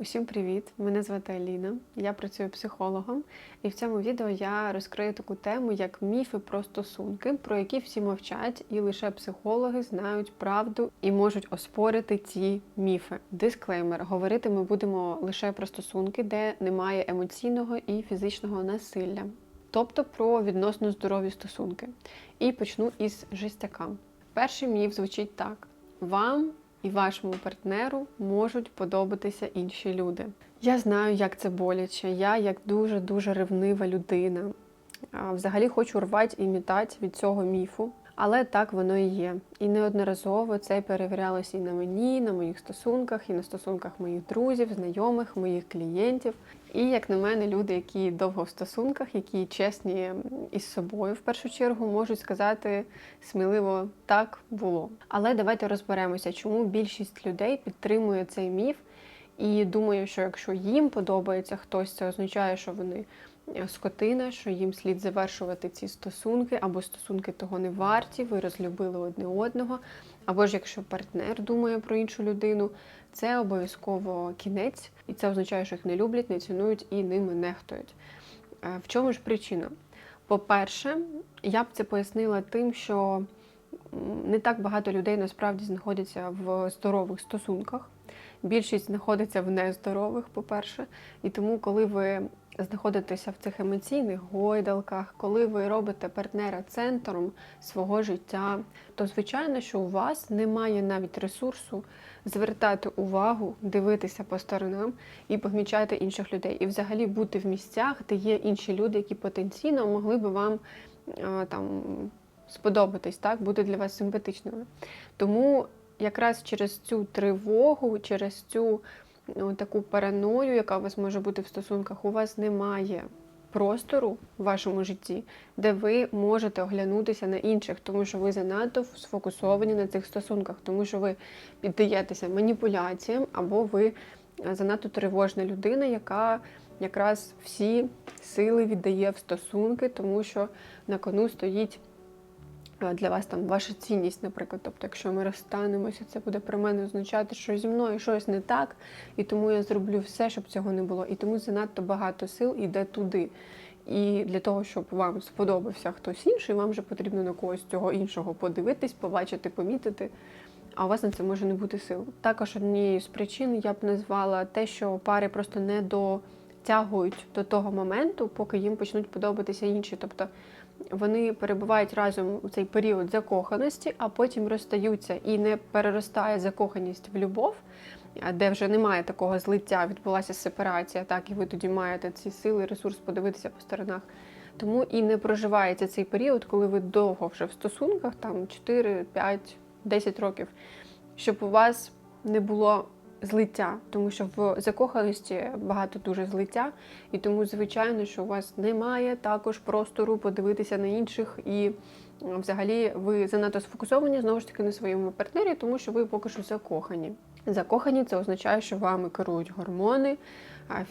Усім привіт! Мене звати Аліна. Я працюю психологом, і в цьому відео я розкрию таку тему, як міфи про стосунки, про які всі мовчать, і лише психологи знають правду і можуть оспорити ці міфи. Дисклеймер: говорити ми будемо лише про стосунки, де немає емоційного і фізичного насилля, тобто про відносно здорові стосунки. І почну із жестяка. Перший міф звучить так: вам і вашому партнеру можуть подобатися інші люди. Я знаю, як це боляче. Я як дуже дуже ревнива людина. Взагалі хочу рвати і мітати від цього міфу. Але так воно і є. І неодноразово це перевірялося і на мені, і на моїх стосунках, і на стосунках моїх друзів, знайомих, моїх клієнтів. І як на мене, люди, які довго в стосунках, які чесні із собою в першу чергу, можуть сказати сміливо так було. Але давайте розберемося, чому більшість людей підтримує цей міф. І думаю, що якщо їм подобається хтось, це означає, що вони скотина, що їм слід завершувати ці стосунки, або стосунки того не варті, ви розлюбили одне одного. Або ж якщо партнер думає про іншу людину, це обов'язково кінець, і це означає, що їх не люблять, не цінують і ними нехтують. Е, В чому ж причина? По-перше, я б це пояснила тим, що не так багато людей насправді знаходяться в здорових стосунках. Більшість знаходиться в нездорових, по-перше. І тому, коли ви знаходитеся в цих емоційних гойдалках, коли ви робите партнера центром свого життя, то звичайно, що у вас немає навіть ресурсу звертати увагу, дивитися по сторонам і помічати інших людей. І взагалі бути в місцях, де є інші люди, які потенційно могли би вам е, там сподобатись, так, бути для вас симпатичними. Тому якраз через цю тривогу, через цю таку параною, яка у вас може бути в стосунках, у вас немає простору в вашому житті, де ви можете оглянутися на інших, тому що ви занадто сфокусовані на цих стосунках, тому що ви піддаєтеся маніпуляціям, або ви е, занадто тривожна людина, яка якраз всі сили віддає в стосунки, тому що на кону стоїть для вас там ваша цінність, наприклад. Тобто, якщо ми розстанемося, це буде про мене означати, що зі мною щось не так, і тому я зроблю все, щоб цього не було. І тому занадто багато сил йде туди. І для того, щоб вам сподобався хтось інший, вам вже потрібно на когось цього іншого подивитись, побачити, помітити. А у вас на це може не бути сил. Також однією з причин я б назвала те, що пари просто не дотягують до того моменту, поки їм почнуть подобатися інші. Тобто вони перебувають разом у цей період закоханості, а потім розстаються і не переростає закоханість в любов, де вже немає такого злиття, відбулася сепарація, так і ви тоді маєте ці сили, ресурс подивитися по сторонах. Тому і не проживається цей період, коли ви довго вже в стосунках, там 4, 5, 10 років, щоб у вас не було злиття, тому що в закоханості багато дуже злиття, і тому, звичайно, що у вас немає також простору подивитися на інших, і взагалі ви занадто сфокусовані знову ж таки на своєму партнері, тому що ви поки що закохані. Закохані це означає, що вами керують гормони,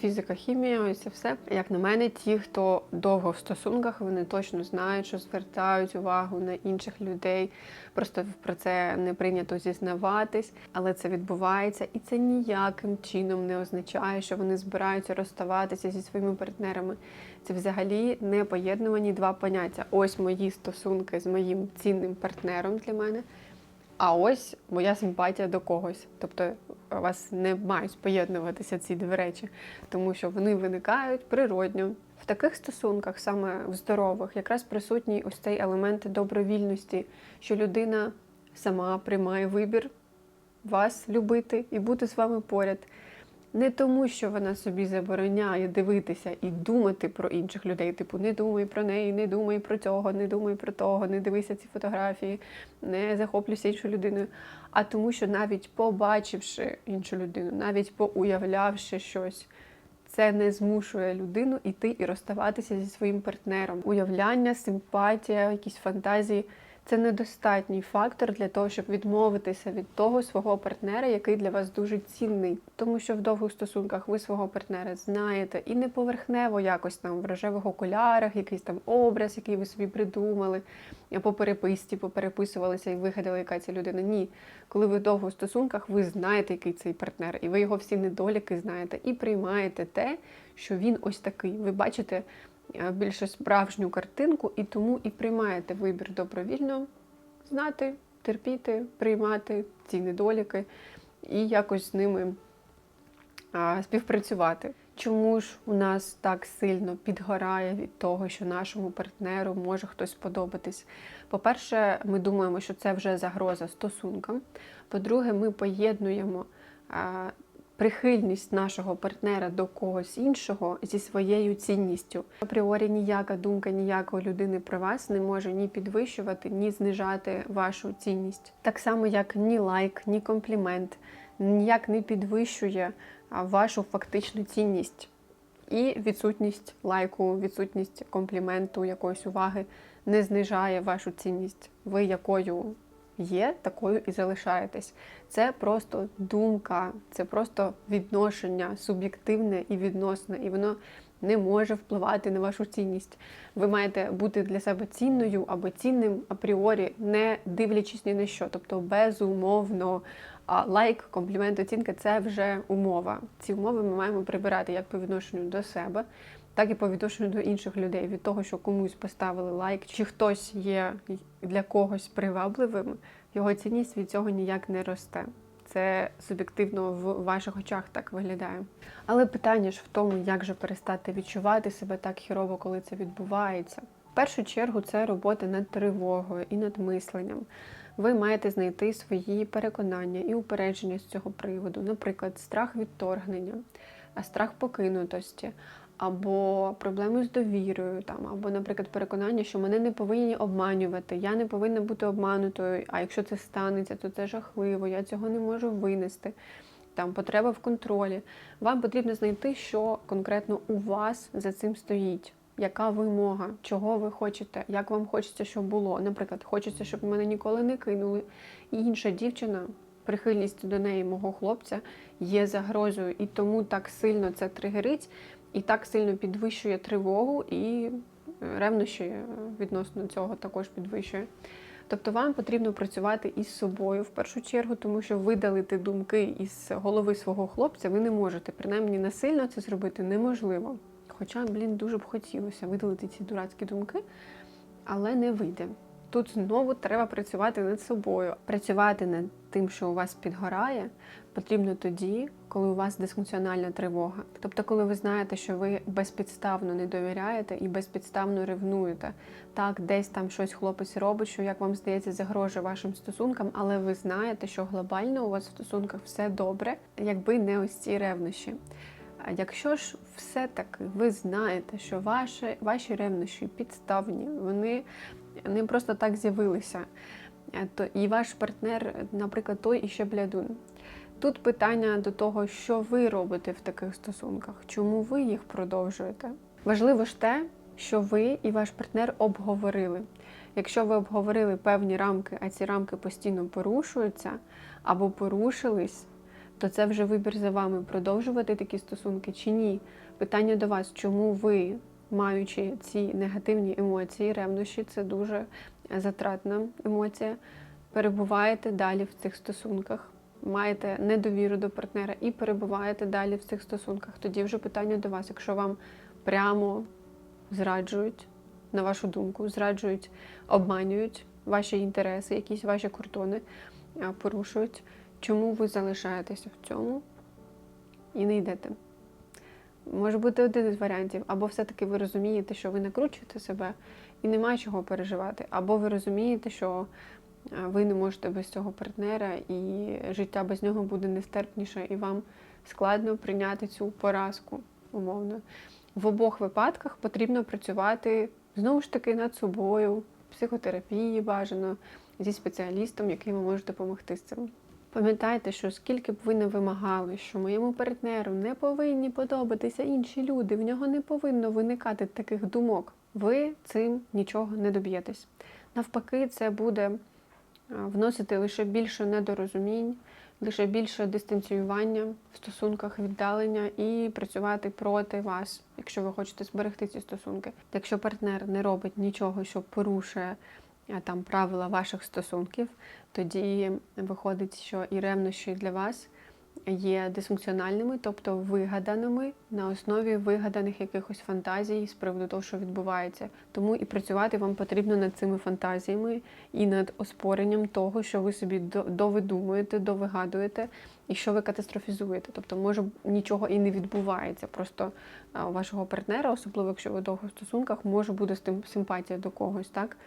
фізика, хімія, ось це все. Як на мене, ті, хто довго в стосунках, вони точно знають, що звертають увагу на інших людей. Просто про це не прийнято зізнаватись, але це відбувається, і це ніяким чином не означає, що вони збираються розставатися зі своїми партнерами. Це взагалі не поєднувані два поняття. Ось мої стосунки з моїм цінним партнером для мене. А ось моя симпатія до когось. Тобто у вас не мають поєднуватися ці дві речі, тому що вони виникають природньо. В таких стосунках, саме в здорових, якраз присутній ось цей елемент добровільності, що людина сама приймає вибір вас любити і бути з вами поряд. Не тому, що вона собі забороняє дивитися і думати про інших людей. Типу, не думай про неї, не думай про цього, не думай про того, не дивися ці фотографії, не захоплюйся іншою людиною. А тому, що навіть побачивши іншу людину, навіть поуявлявши щось, це не змушує людину йти і розставатися зі своїм партнером. Уявляння, симпатія, якісь фантазії Це недостатній фактор для того, щоб відмовитися від того свого партнера, який для вас дуже цінний. Тому що в довгих стосунках ви свого партнера знаєте і не поверхнево якось там в рожевих окулярах, якийсь там образ, який ви собі придумали, по переписці попереписувалися і вигадали, яка ця людина. Ні. Коли ви в стосунках, ви знаєте, який цей партнер, і ви його всі недоліки знаєте, і приймаєте те, що він ось такий. Ви бачите більше справжню картинку, і тому і приймаєте вибір добровільно знати, терпіти, приймати ці недоліки і якось з ними співпрацювати. Чому ж у нас так сильно підгорає від того, що нашому партнеру може хтось сподобатись? По-перше, ми думаємо, що це вже загроза стосункам. По-друге, ми поєднуємо прихильність нашого партнера до когось іншого зі своєю цінністю. Апріорі ніяка думка ніякої людини про вас не може ні підвищувати, ні знижати вашу цінність. Так само, як ні лайк, ні комплімент ніяк не підвищує вашу фактичну цінність. І відсутність лайку, відсутність компліменту, якоїсь уваги не знижає вашу цінність. Ви якою є, такою і залишаєтесь. Це просто думка, це просто відношення суб'єктивне і відносне, і воно не може впливати на вашу цінність. Ви маєте бути для себе цінною або цінним апріорі, не дивлячись ні на що, тобто безумовно. Лайк, комплімент, оцінка це вже умова. Ці умови ми маємо прибирати як по відношенню до себе, так і по відношенню до інших людей. Від того, що комусь поставили лайк, чи хтось є для когось привабливим, його цінність від цього ніяк не росте. Це суб'єктивно в ваших очах так виглядає. Але питання ж в тому, як же перестати відчувати себе так хірово, коли це відбувається. В першу чергу це робота над тривогою і над мисленням. Ви маєте знайти свої переконання і упередження з цього приводу, наприклад, страх відторгнення, страх покинутості, або проблеми з довірою, там, або, наприклад, переконання, що мене не повинні обманювати, я не повинна бути обманутою, а якщо це станеться, то це жахливо, я цього не можу винести. Там потреба в контролі. Вам потрібно знайти, що конкретно у вас за цим стоїть. Яка вимога, чого ви хочете, як вам хочеться, щоб було. Наприклад, хочеться, щоб мене ніколи не кинули. І інша дівчина, прихильність до неї, мого хлопця, є загрозою. І тому так сильно це тригерить, і так сильно підвищує тривогу і ревнощі відносно цього також підвищує. Тобто вам потрібно працювати із собою в першу чергу, тому що видалити думки із голови свого хлопця ви не можете. Принаймні насильно це зробити неможливо. Хоча, блін, дуже б хотілося видалити ці дурацькі думки, але не вийде. Тут знову треба працювати над собою. Працювати над тим, що у вас підгорає, потрібно тоді, коли у вас дисфункціональна тривога. Тобто, коли ви знаєте, що ви безпідставно не довіряєте і безпідставно ревнуєте. Так, десь там щось хлопець робить, що, як вам здається, загрожує вашим стосункам, але ви знаєте, що глобально у вас в стосунках все добре, якби не ось ці ревнощі. Якщо ж все-таки ви знаєте, що ваші ваші ревнощі підставні, вони не просто так з'явилися, то і ваш партнер, наприклад, той іще блядун. Тут питання до того, що ви робите в таких стосунках, чому ви їх продовжуєте. Важливо ж те, що ви і ваш партнер обговорили. Якщо ви обговорили певні рамки, а ці рамки постійно порушуються або порушились то це вже вибір за вами продовжувати такі стосунки чи ні. Питання до вас, чому ви, маючи ці негативні емоції, ревнощі, це дуже затратна емоція, перебуваєте далі в цих стосунках, маєте недовіру до партнера і перебуваєте далі в цих стосунках. Тоді вже питання до вас, якщо вам прямо зраджують, на вашу думку, зраджують, обманюють ваші інтереси, якісь ваші кордони порушують. Чому ви залишаєтеся в цьому і не йдете? Може бути один із варіантів, або все-таки ви розумієте, що ви накручуєте себе і немає чого переживати, або ви розумієте, що ви не можете без цього партнера, і життя без нього буде нестерпніше, і вам складно прийняти цю поразку, умовно. В обох випадках потрібно працювати знову ж таки над собою, психотерапії бажано, зі спеціалістом, який ви можете допомогти з цим. Пам'ятайте, що скільки б ви не вимагали, що моєму партнеру не повинні подобатися інші люди, в нього не повинно виникати таких думок. Ви цим нічого не доб'єтесь. Навпаки, це буде е, вносити лише більше недорозумінь, лише більше дистанціювання в стосунках, віддалення і працювати проти вас, якщо ви хочете зберегти ці стосунки. Якщо партнер не робить нічого, що порушує е, там правила ваших стосунків, тоді виходить, що і ревнощі для вас є дисфункціональними, тобто вигаданими на основі вигаданих якихось фантазій з приводу того, що відбувається. Тому і працювати вам потрібно над цими фантазіями і над оспоренням того, що ви собі довидумуєте, довигадуєте, і що ви катастрофізуєте. Тобто, може нічого і не відбувається. Просто у вашого партнера, особливо якщо ви довго в стосунках, може бути симпатія до когось, так?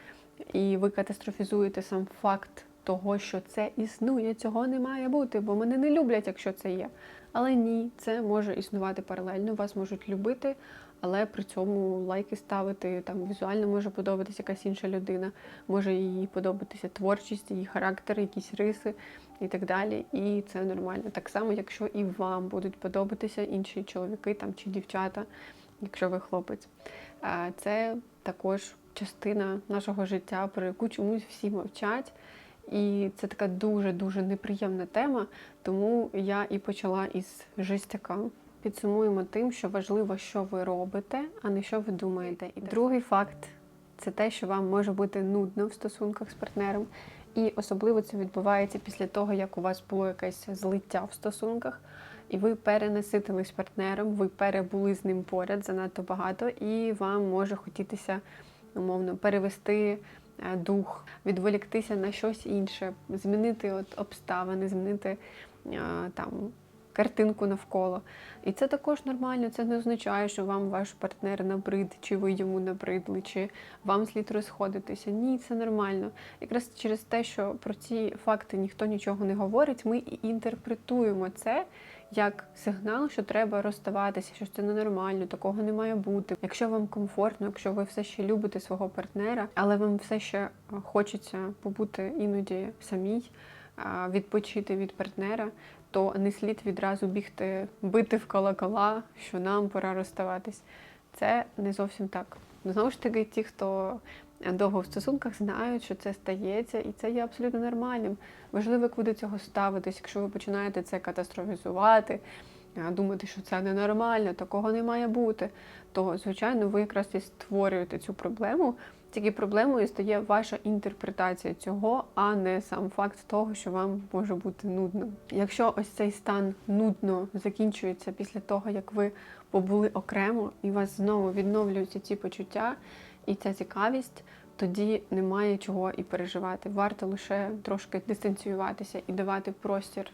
І ви катастрофізуєте сам факт того, що це існує, цього не має бути, бо мене не люблять, якщо це є. Але ні, це може існувати паралельно. Вас можуть любити, але при цьому лайки ставити. Там візуально може подобатися якась інша людина, може їй подобатися творчість, її характер, якісь риси і так далі. І це нормально. Так само, якщо і вам будуть подобатися інші чоловіки там чи дівчата, якщо ви хлопець. Це також частина нашого життя, про яку чомусь всі мовчать. І це така дуже-дуже неприємна тема, тому я і почала із жестяка. Підсумуємо тим, що важливо, що ви робите, а не що ви думаєте. І другий факт це те, що вам може бути нудно в стосунках з партнером. І особливо це відбувається після того, як у вас було якесь злиття в стосунках, і ви перенаситились партнером, ви перебули з ним поряд занадто багато, і вам може хотітися умовно перевести е, дух, відволіктися на щось інше, змінити от обставини, змінити е, там картинку навколо. І це також нормально. Це не означає, що вам ваш партнер набрид, чи ви йому набридли, чи вам слід розходитися. Ні, це нормально. Якраз через те, що про ці факти ніхто нічого не говорить, ми і інтерпретуємо це як сигнал, що треба розставатися, що це ненормально, такого не має бути. Якщо вам комфортно, якщо ви все ще любите свого партнера, але вам все ще е, хочеться побути іноді самій, відпочити від партнера, то не слід відразу бігти, бити в колокола, що нам пора розставатись. Це не зовсім так. Знову ж таки, ті, хто довго в стосунках, знають, що це стається, і це є абсолютно нормальним. Важливо, як ви до цього ставитесь, якщо ви починаєте це катастрофізувати, думати, що це ненормально, такого не має бути, то, звичайно, ви якраз і створюєте цю проблему. Тільки проблемою стає ваша інтерпретація цього, а не сам факт того, що вам може бути нудно. Якщо ось цей стан нудно закінчується після того, як ви побули окремо, і у вас знову відновлюються ці почуття і ця цікавість, тоді немає чого і переживати. Варто лише трошки дистанціюватися і давати простір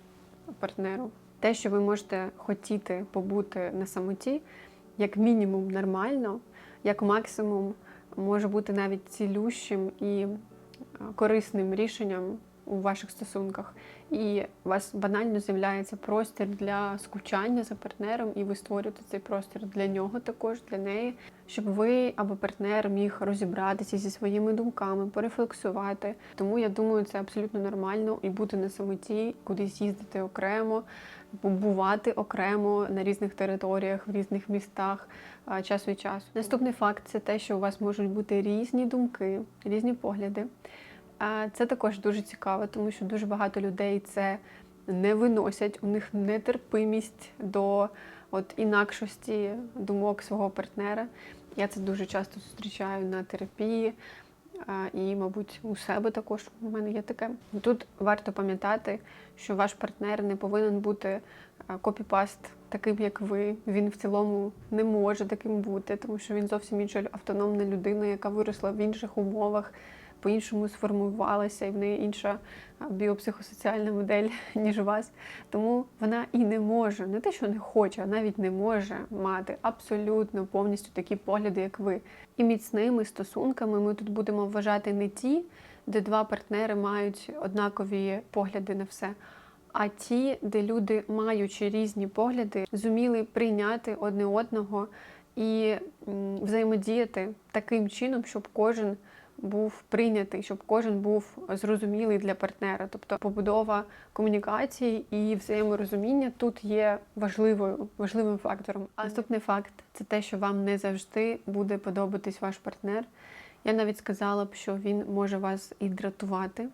партнеру. Те, що ви можете хотіти побути на самоті, як мінімум нормально, як максимум може бути навіть цілющим і е, корисним рішенням у ваших стосунках. І у вас банально з'являється простір для скучання за партнером, і ви створюєте цей простір для нього також, для неї, щоб ви або партнер міг розібратися зі своїми думками, порефлексувати. Тому я думаю, це абсолютно нормально і бути на самоті, кудись їздити окремо, побувати окремо на різних територіях, в різних містах час від часу. Наступний факт це те, що у вас можуть бути різні думки, різні погляди. Це також дуже цікаво, тому що дуже багато людей це не виносять, у них нетерпимість до от інакшості думок свого партнера. Я це дуже часто зустрічаю на терапії і, мабуть, у себе також у мене є таке. Тут варто пам'ятати, що ваш партнер не повинен бути копіпаст таким, як ви. Він в цілому не може таким бути, тому що він зовсім інша автономна людина, яка виросла в інших умовах по-іншому сформувалася, і в неї інша біопсихосоціальна модель, ніж у вас. Тому вона і не може, не те, що не хоче, а навіть не може мати абсолютно повністю такі погляди, як ви. І міцними стосунками ми тут будемо вважати не ті, де два партнери мають однакові погляди на все. А ті, де люди, маючи різні погляди, зуміли прийняти одне одного і взаємодіяти таким чином, щоб кожен був прийнятий, щоб кожен був зрозумілий для партнера. Тобто побудова комунікації і взаєморозуміння тут є важливою, важливим фактором. А наступний факт це те, що вам не завжди буде подобатись ваш партнер. Я навіть сказала б, що він може вас і дратувати.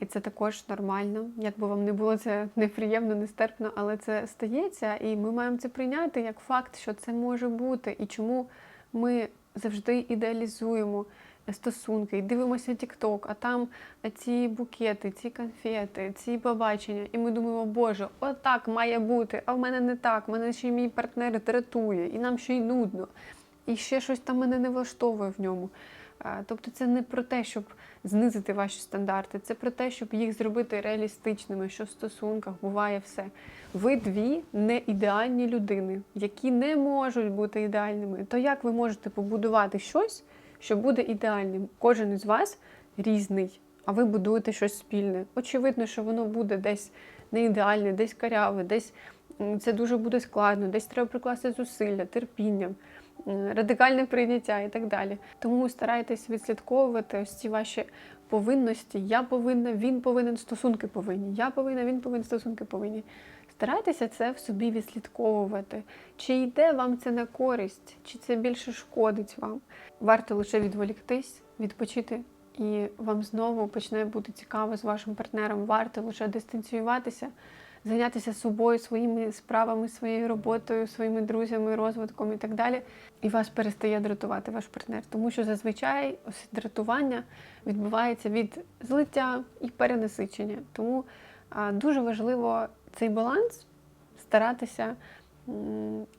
І це також нормально. Як би вам не було це неприємно, нестерпно, але це стається, і ми маємо це прийняти як факт, що це може бути. І чому ми завжди ідеалізуємо стосунки і дивимося TikTok, а там ці букети, ці конфети, ці побачення. І ми думаємо, Боже, отак має бути, а в мене не так, мене ще мій партнер дратує, і нам ще й нудно, і ще щось там мене не влаштовує в ньому. Тобто це не про те, щоб знизити ваші стандарти, це про те, щоб їх зробити реалістичними, що в стосунках буває все. Ви дві не ідеальні людини, які не можуть бути ідеальними. То як ви можете побудувати щось, що буде ідеальним? Кожен із вас різний, а ви будуєте щось спільне. Очевидно, що воно буде десь не ідеальне, десь каряве, десь це дуже буде складно, десь треба прикласти зусилля, терпіння радикальне прийняття і так далі. Тому старайтесь відслідковувати ось ці ваші повинності. Я повинна, він повинен, стосунки повинні. Я повинна, він повинен, стосунки повинні. Старайтеся це в собі відслідковувати. Чи йде вам це на користь, чи це більше шкодить вам. Варто лише відволіктись, відпочити, і вам знову почне бути цікаво з вашим партнером. Варто лише дистанціюватися, зайнятися собою, своїми справами, своєю роботою, своїми друзями, розвитком і так далі. І вас перестає дратувати ваш партнер. Тому що зазвичай ось дратування відбувається від злиття і перенасичення. Тому дуже важливо цей баланс старатися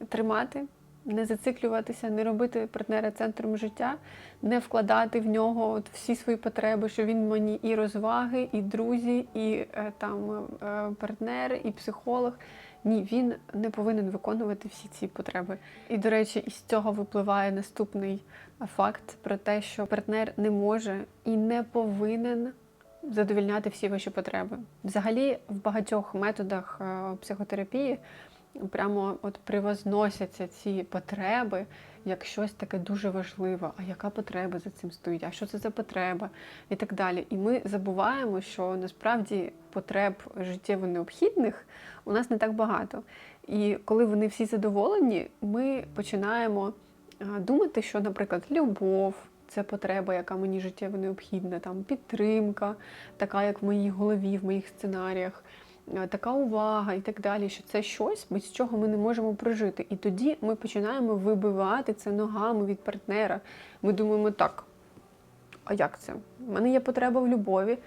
тримати, не зациклюватися, не робити партнера центром життя, не вкладати в нього от всі свої потреби, що він мені і розваги, і друзі, і е, там е, партнер, і психолог. Ні, він не повинен виконувати всі ці потреби. І, до речі, із цього випливає наступний факт про те, що партнер не може і не повинен задовільняти всі ваші потреби. Взагалі, в багатьох методах е, психотерапії прямо от привозносяться ці потреби як щось таке дуже важливе. А яка потреба за цим стоїть? А що це за потреба? І так далі. І ми забуваємо, що насправді потреб життєво необхідних у нас не так багато. І коли вони всі задоволені, ми починаємо е, думати, що, наприклад, любов. Це потреба, яка мені життєво необхідна, там підтримка, така як в моїй голові, в моїх сценаріях, е, така увага і так далі. Що це щось, без чого ми не можемо прожити. І тоді ми починаємо вибивати це ногами від партнера. Ми думаємо, так, а як це? У мене є потреба в любові.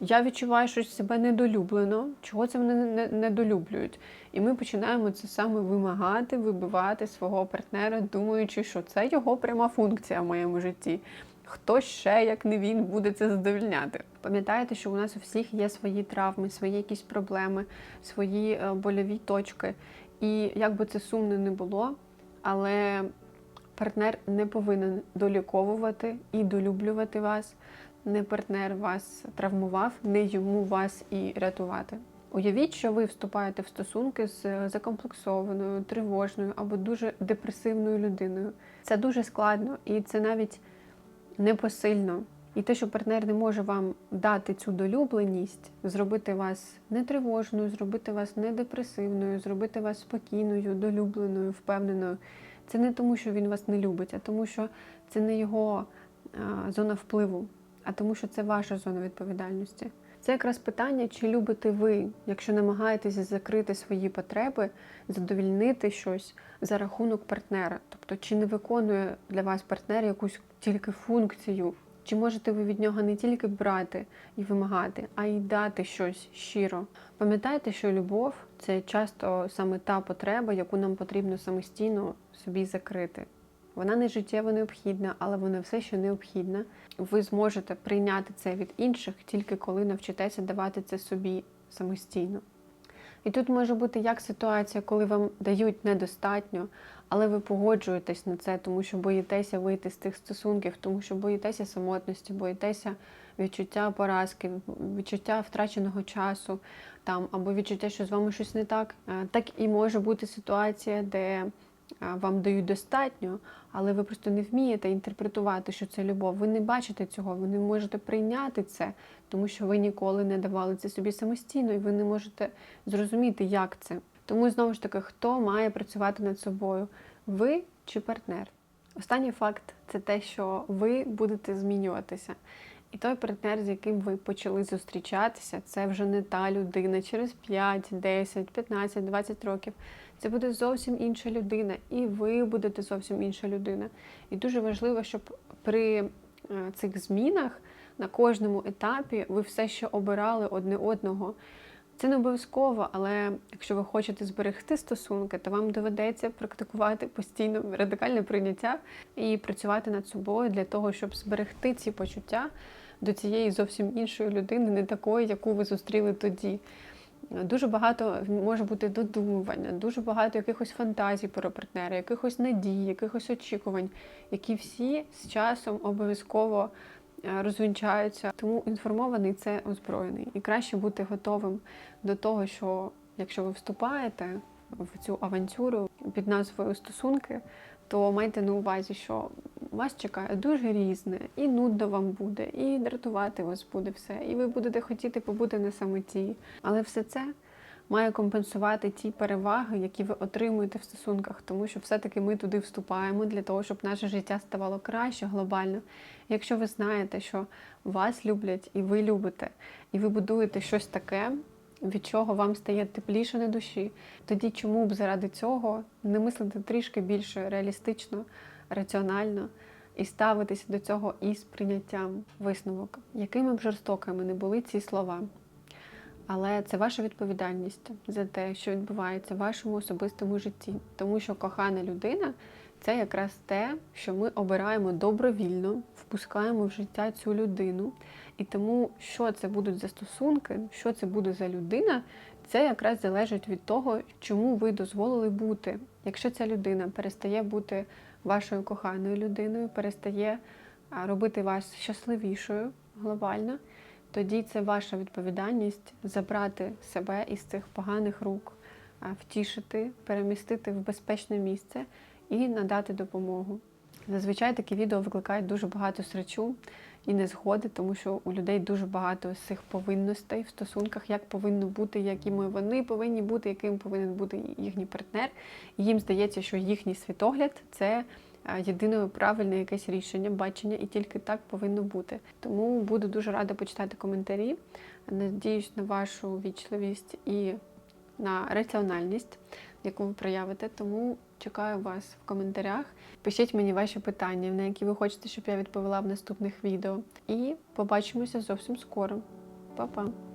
Я відчуваю, що себе недолюблено, чого це мене недолюблюють. І ми починаємо це саме вимагати, вибивати свого партнера, думаючи, що це його пряма функція в моєму житті. Хто ще, як не він, буде це задовольняти? Пам'ятаєте, що у нас у всіх є свої травми, свої якісь проблеми, свої е, больові точки. І як би це сумно не було, але партнер не повинен доліковувати і долюблювати вас. Не партнер вас травмував, не йому вас і рятувати. Уявіть, що ви вступаєте в стосунки з закомплексованою, тривожною або дуже депресивною людиною. Це дуже складно і це навіть непосильно. І те, що партнер не може вам дати цю долюбленість, зробити вас не тривожною, зробити вас не депресивною, зробити вас спокійною, долюбленою, впевненою. Це не тому, що він вас не любить, а тому, що це не його а, зона впливу, а тому, що це ваша зона відповідальності. Це якраз питання, чи любите ви, якщо намагаєтеся закрити свої потреби, задовільнити щось за рахунок партнера. Тобто, чи не виконує для вас партнер якусь тільки функцію, чи можете ви від нього не тільки брати і вимагати, а й дати щось щиро. Пам'ятайте, що любов це часто саме та потреба, яку нам потрібно самостійно собі закрити. Вона не життєво необхідна, але вона все ще необхідна. Ви зможете прийняти це від інших тільки коли навчитеся давати це собі самостійно. І тут може бути як ситуація, коли вам дають недостатньо, але ви погоджуєтесь на це, тому що боїтеся вийти з тих стосунків, тому що боїтеся самотності, боїтеся відчуття поразки, відчуття втраченого часу, там або відчуття, що з вами щось не так. Е, Так і може бути ситуація, де вам дають достатньо, але ви просто не вмієте інтерпретувати, що це любов. Ви не бачите цього, ви не можете прийняти це, тому що ви ніколи не давали це собі самостійно, і ви не можете зрозуміти, як це. Тому знову ж таки, хто має працювати над собою? Ви чи партнер? Останній факт це те, що ви будете змінюватися. І той партнер, з яким ви почали зустрічатися, це вже не та людина через 5, 10, 15, 20 років. Це буде зовсім інша людина, і ви будете зовсім інша людина. І дуже важливо, щоб при е, цих змінах на кожному етапі ви все ще обирали одне одного. Це не обов'язково, але якщо ви хочете зберегти стосунки, то вам доведеться практикувати постійно радикальне прийняття і працювати над собою для того, щоб зберегти ці почуття до цієї зовсім іншої людини, не такої, яку ви зустріли тоді. Дуже багато може бути додумування, дуже багато якихось фантазій про партнера, якихось надій, якихось очікувань, які всі з часом обов'язково е, розвінчаються. Тому інформований це озброєний. І краще бути готовим до того, що якщо ви вступаєте в цю авантюру під назвою стосунки, то майте на увазі, що вас чекає дуже різне, і нудно вам буде, і дратувати вас буде все, і ви будете хотіти побути на самоті. Але все це має компенсувати ті переваги, які ви отримуєте в стосунках, тому що все-таки ми туди вступаємо для того, щоб наше життя ставало краще глобально. Якщо ви знаєте, що вас люблять і ви любите, і ви будуєте щось таке. Від чого вам стає тепліше на душі, тоді чому б заради цього не мислити трішки більше реалістично, раціонально і ставитися до цього із прийняттям висновок, якими б жорстокими не були ці слова. Але це ваша відповідальність за те, що відбувається в вашому особистому житті, тому що кохана людина це якраз те, що ми обираємо добровільно, впускаємо в життя цю людину. І тому, що це будуть за стосунки, що це буде за людина, це якраз залежить від того, чому ви дозволили бути. Якщо ця людина перестає бути вашою коханою людиною, перестає робити вас щасливішою глобально, тоді це ваша відповідальність забрати себе із цих поганих рук, втішити, перемістити в безпечне місце і надати допомогу. Зазвичай такі відео викликають дуже багато срачу і незгоди, тому що у людей дуже багато з цих повинностей в стосунках, як повинно бути, якими вони повинні бути, яким повинен бути їхній партнер. І їм здається, що їхній світогляд це єдине правильне якесь рішення, бачення, і тільки так повинно бути. Тому буду дуже рада почитати коментарі. Надіюсь на вашу вічливість і на раціональність, яку ви проявите. Тому чекаю вас в коментарях. Пишіть мені ваші питання, на які ви хочете, щоб я відповіла в наступних відео. І побачимося зовсім скоро. Па-па!